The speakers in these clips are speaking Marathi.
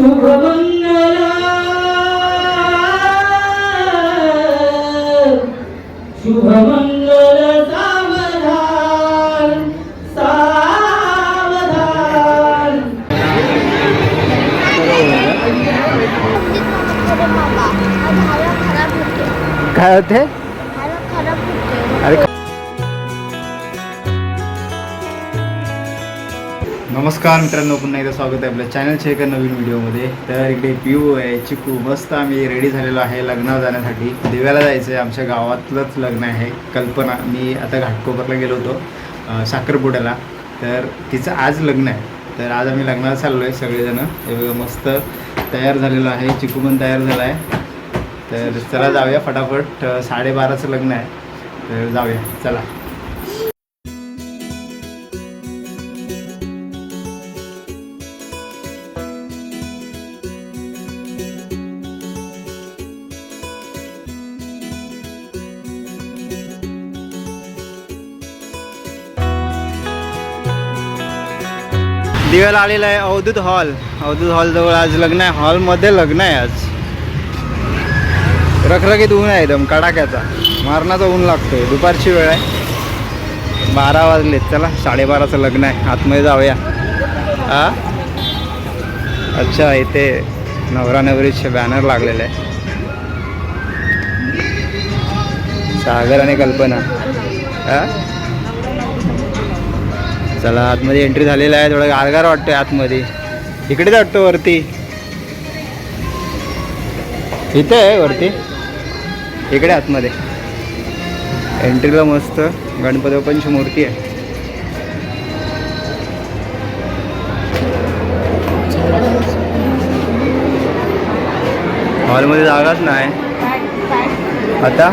शुभमंगल शुभमंगल सावधान सावधान काय होते? नमस्कार मित्रांनो पुन्हा एकदा स्वागत आहे आपल्या चॅनलच्या एका नवीन व्हिडिओमध्ये तर इकडे पिऊ आहे चिकू मस्त आम्ही रेडी झालेलो आहे लग्नाला जाण्यासाठी. देव्याला जायचं आहे आमच्या गावातलंच लग्न आहे. कल्पना मी आता घाटकोपरला गेलो होतो साखरपुड्याला. तर तिचं आज लग्न आहे. तर आज आम्ही लग्नाला चाललो आहे सगळेजणं. हे मस्त तयार झालेलो आहे. चिकू पण तयार झाला आहे तर चला जाऊया फटाफट. साडेबाराचं लग्न आहे. तर जाऊया. चला. दिव्याला आलेला आहे अवधूत हॉल. अवधूत हॉल जवळ आज लग्न आहे. हॉलमध्ये लग्न आहे आज. रखरखीत ऊन आहे एकदम कडाक्याचा. मारणाचा ऊन लागतोय. दुपारची वेळ आहे. बारा वाजलेत. चला साडेबाराचं लग्न आहे. आतमध्ये जाऊया. हा अच्छा इथे नवरा नवरीचे बॅनर लागलेले आहे. सागर आणि कल्पना. हा चला आतमध्ये एंट्री झालेला आहे थोडं गारगार वाटतोय आतमध्ये. इकडेच वाटतो वरती. इथे आहे वरती. इकडे आतमध्ये. एंट्रीला मस्त गणपती बाप्पांची मूर्ती आहे. हॉलमध्ये जागाच नाही. आता?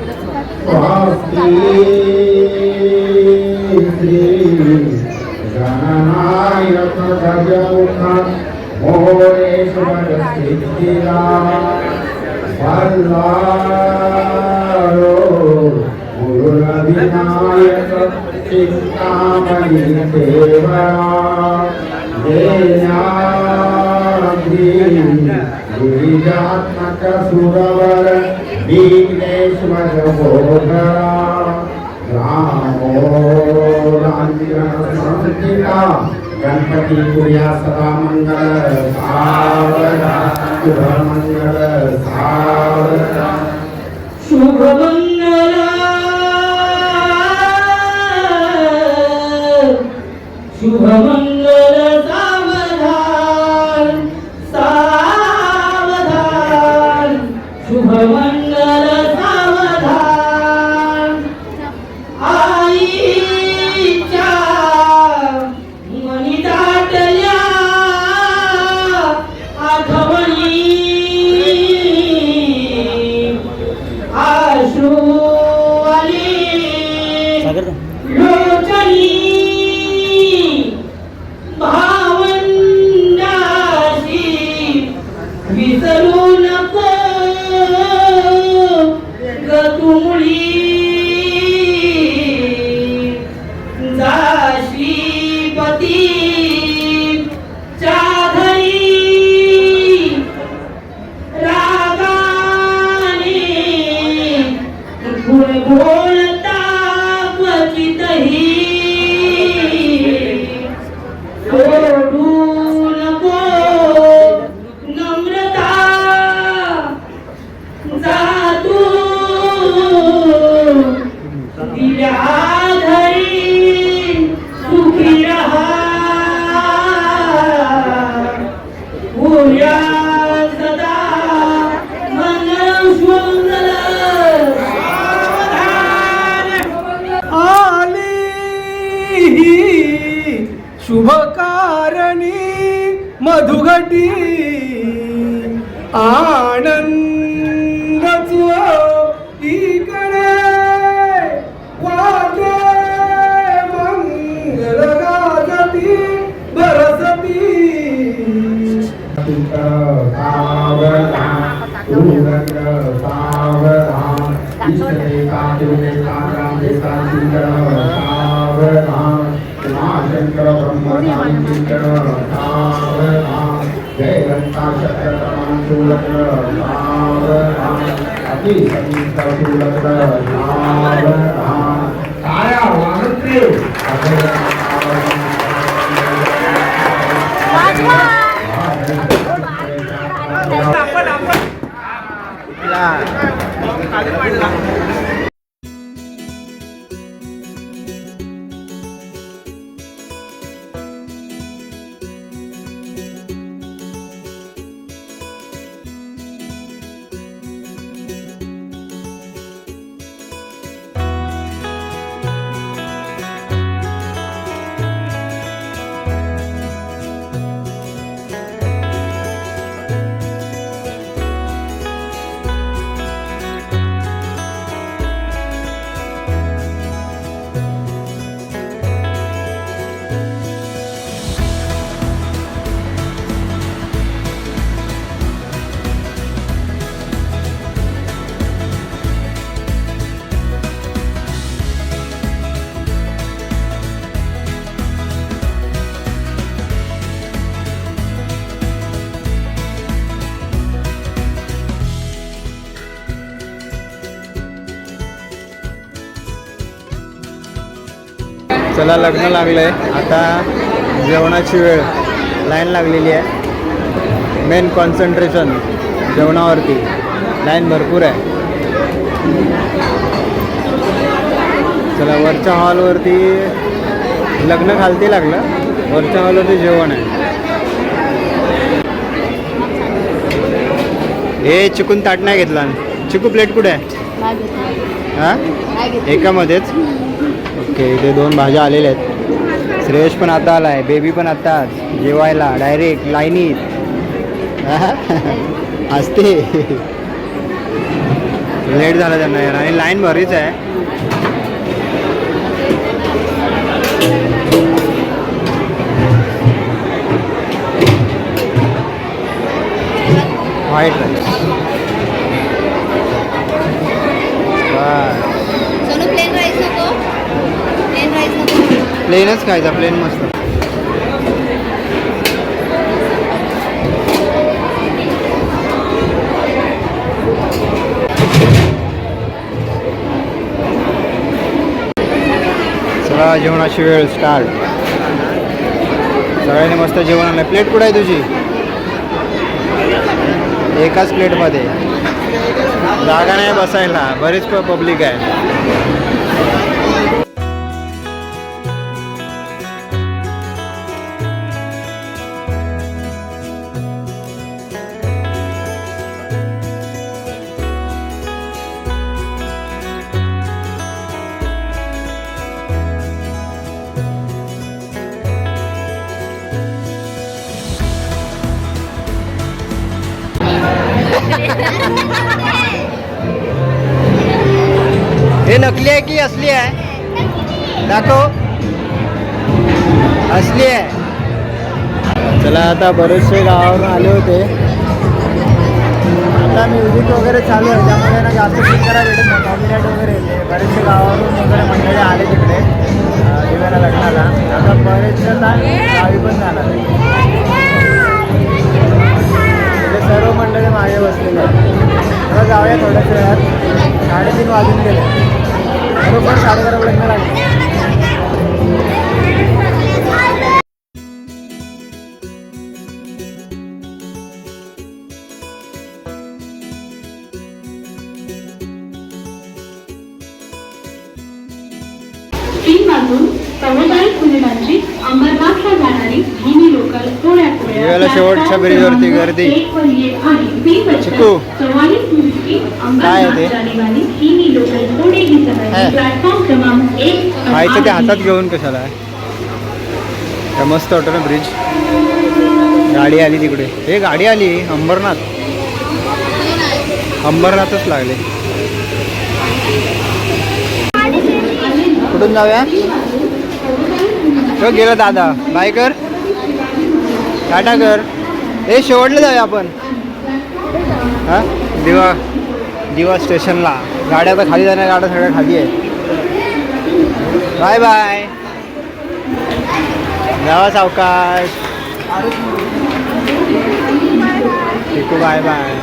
गणनायक गजमुख मोरेश्वर सिद्धिरा वल्लारो गुरुविनायक चिंतामणि देवरा ಬೀಜಾತ್ಮಕ ಸುರವರ ಬೀಜೇಶ್ವರ ರಾಮೋ ಸಂಸ್ಥಿತ ಗಣಪತಿ ಪ್ರಿಯ ಸದಾ ಮಂಗಳ ಸಾವರ ಶುಭ ಮಂಗಳ ಸಾವರ ಶುಭ ಮಂಗಳ ಶುಭ ಮಂಗಳ ಬೀಸಲು ನುಗಡಿ Terima kasih telah चला लग्न लागलंय. आता जेवणाची वेळ. लाईन लागलेली आहे. Main concentration जेवणावरती. लाईन भरपूर आहे. चला वरच्या हॉलवरती लग्न खालती लागलं. वरच्या हॉलवरती जेवण आहे. हे चिकून ताट नाही घेतला चिकू प्लेट कुठे आहे? हां? एकामध्येच? ओके इथे दोन भाज्या आलेल्या आहेत. श्रेयश पण आता आला आहे बेबी पण आत्ताच जेवायला डायरेक्ट लाईनीत. असते लेट झाला त्यांना यार आणि लाईन भरीच आहे. व्हाईट राईस प्लेन राईस नको. प्लेन राईस नको. प्लेनच खायचा प्लेन मस्त. सगळा जेवणाची वेळ स्टार्ट सगळ्यांनी मस्त जेवण आणलं. प्लेट कुठं आहे तुझी? एकाच प्लेटमध्ये जागा नाही बसायला. बरीच पब्लिक आहे. असली आहे. दाखव. असली आहे. चला आता बरेचसे गावावरून आले होते. आता म्युझिक वगैरे चालू आहे त्यामुळे ना जास्त शिकायला भेटत नाही. कॉपीराईट वगैरे. येते बरेचसे गावावरून वगैरे मंडळी आले तिकडे दिव्याला लग्नाला. आता बरेचसे गावी पण जाणार आहे. सर्व मंडळी मागे बसलेले आहेत. जाऊया थोड्याच वेळात. साडेतीन वाजून गेले. बरोबर लागले श्रीपासून चव्वेचाळीस मिनिटांची अंबरनाथला जाणारी धीमी लोकल दिव्याला शेवटच्या ब्रिजवरती गर्दी. चिकू. काय आहे ते? ते हातात घेऊन कशाला आहे? मस्त वाटतं ना ब्रिज गाडी आली तिकडे. हे गाडी आली. अंबरनाथ. अंबरनाथच लागले. कुठून जाऊया? हो गेला दादा. बाय कर. टाटा कर. हे शेवटलं जाऊया आपण. हा? दिवा. दिवा स्टेशनला. गाड्या आता खाली जाण्या गाड्या सगळ्या खाली आहे बाय बाय. जावा सावकाश. ठीक बाय बाय.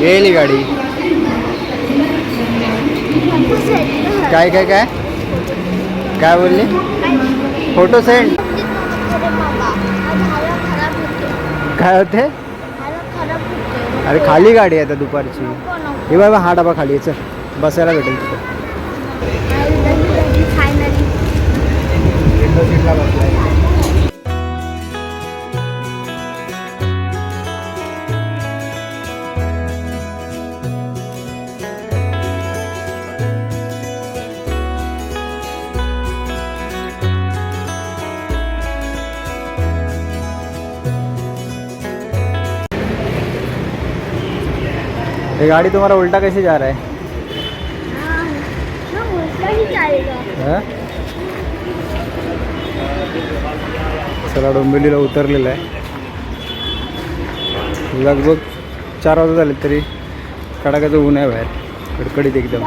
गेली गाडी. काय काय काय? काय बोलली? Photo send. काय होते? अरे खाली गाडी आहे आता दुपारची. हे बाबा हा डबा खाली आहे चल. बसायला भेटेल तिथे. ये गाड़ी तुम्हारा उल्टा कैसे जा रहा है? हाँ? चला डोंबिवलीला उतरलेलं आहे. लगभग चार वाजता झाले तरी कडाक्याचं ऊन आहे बाहेर. कडकडीत एकदम.